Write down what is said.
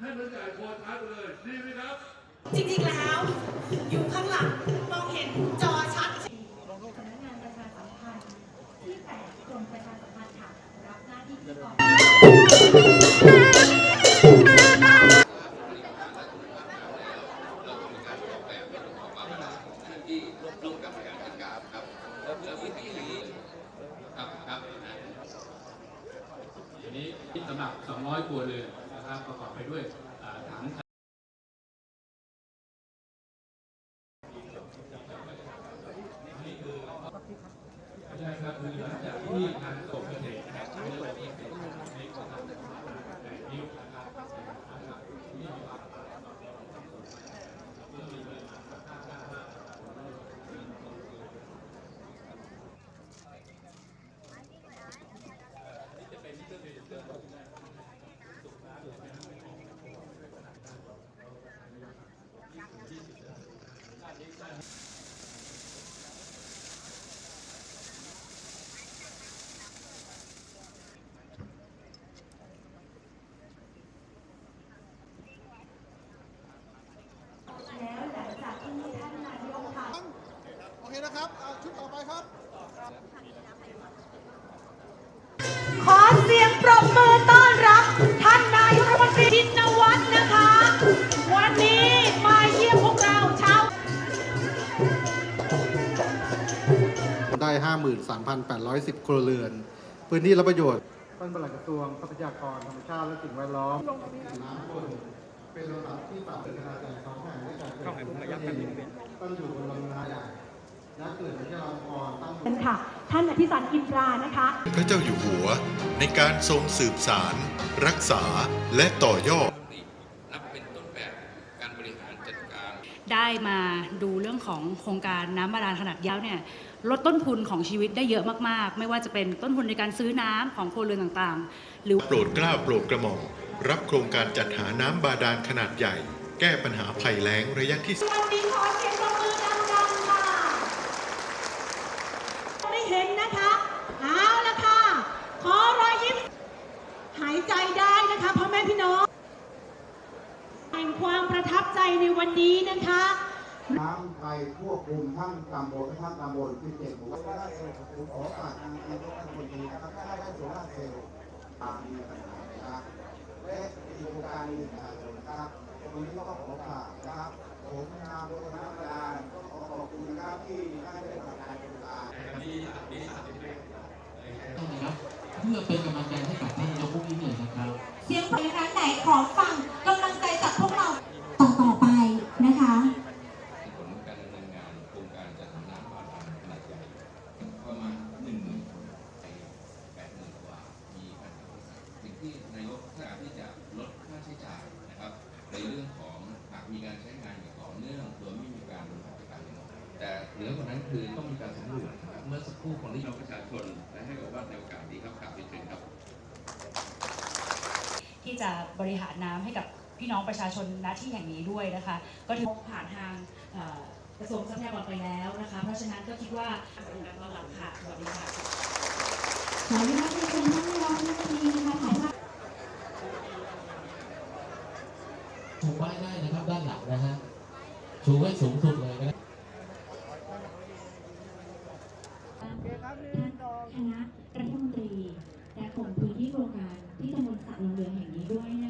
ให้มันใหญ่พอท้ายไปเลยดีไหมครับ จริงๆแล้ว อยู่ข้างหลังมองเห็นจอชัดสำนักงานประชาสัมพันธ์ที่แปดกรมประชาสัมพันธ์ค่ะรับหน้าที่พิธีกร ที่ร่วมกับการจัดการครับแล้วพื้นที่นี้ครับครับอันนี้ที่สำหรับ 200ครัวเรือน นะครับประกอบไปด้วยอ่าถังใช่ครับคือหลังจากที่ทางกรมเกษตรนะครับใช้ระบบเกษตรในการทำแต่นิ้วนะครับ แล้วหลังจากที่ท่านนายกค่ะ โอเคนะครับอ่าชุดต่อไปครับ ขอเสียงปรบมือต้อนรับ ท่านนายกรัฐมนตรีชินวัตรนะคะ วันนี้มาเยี่ยมพวกเราเช้าได้ 53,810 ครัวเรือน พื้นที่รับประโยชน์ ท่านปลัดกระทรวงทรัพยากรธรรมชาติและสิ่งแวดล้อมน้ำคนเป็นระดับที่ต่ำเป็นขนาดใหญ่สองแห่งด้วยกันเข้าหายผมระยะกันตั้งอยู่บนลำนาใหญ่และ เกิดวิทยาลัยพรตั้งอยู่ค่ะ ท่านอธิสันอินทรานะคะ พระเจ้าอยู่หัวในการทรงสืบสาร รักษาและต่อยอดนับเป็นต้นแบบการบริหารจัดการได้มาดูเรื่องของโครงการน้ำบาดาลขนาดยาวเนี่ยลดต้นทุนของชีวิตได้เยอะมากๆ ไม่ว่าจะเป็นต้นทุนในการซื้อน้ำของครัวเรือนต่างๆ หรือโปรดเกล้าโปรดกระหม่อมรับโครงการจัดหาน้ำบาดาลขนาดใหญ่ แก้ปัญหาภัยแล้งระยะที่วันนี้ขอเสียงปรบมือดังๆค่ะไม่เห็ นนะคะเอาละค่ะ ขอรอยยิ้ม หายใจได้นะคะพ่อแม่พี่น้องแห่งความประทับใจในวันนี้นะคะน้ำไปควบคุมทั้งตำบลทั้งตำบลที่เจ็ดหมู่บ้านได้เซลล์ผมขอฝากทางนายกรัฐมนตรีนะครับถ้าได้โซล่าเซลล์ตามมีปัญหานะครับและอีกโครงการหนึงนะครับตรงนี้ก็ขอฝากนะครับผมนามรถน้ำดานก็ขอขอบคุณนะครับที่ได้ได้ทำงานโครงการ นะครับเพื่อเป็นกำลังใจให้กับท่านนายกพวกนี้เนี่ยนะครับ เสียงปรบมือครั้งไหนขอฟังกำลังใจจากพวกเราต่อต่อไปนะคะผลการดำเนินงานโครงการจัดหาน้ำบาดาลขนาดใหญ่ประมาณหนึ่งหมื่นคนไปแปดหมื่นกว่า มีปัญหาสิ่งที่นายกต้องการที่จะลดค่าใช้จ่ายนะครับ ในเรื่องของหากมีการใช้งานอย่างต่อเนื่องโดยไม่มีการบริหารจัดการอย่างหมดแต่เหนือกว่านั้นคือต้องมีการสำรวจนะครับเมื่อสักครู่ของที่เราประชาชนและให้กับว่าในโอกาสนี้ครับกลับไปเชิญครับ ที่ จะบริหารน้ำให้กับพี่น้องประชาชนณที่แห่งนี้ด้วยนะคะ ก็ถือผ่านทางกระทรวงทรัพยากรไปแล้วนะคะ เพราะฉะนั้นก็คิดว่าสำหรับต้อนรับค่ะสวัสดีค่ะขออนุญาตให้คุณท่านรองนายกรัฐมนตรีนะคะถ่ายภาพชูป้ายได้นะครับด้านหลังนะฮะชูให้สูงสุดเลยก็ได้คณะรัฐมนตรี และของพื้นที่โครงการที่ตำบลสระลงเรือแห่งนี้ด้วยนะ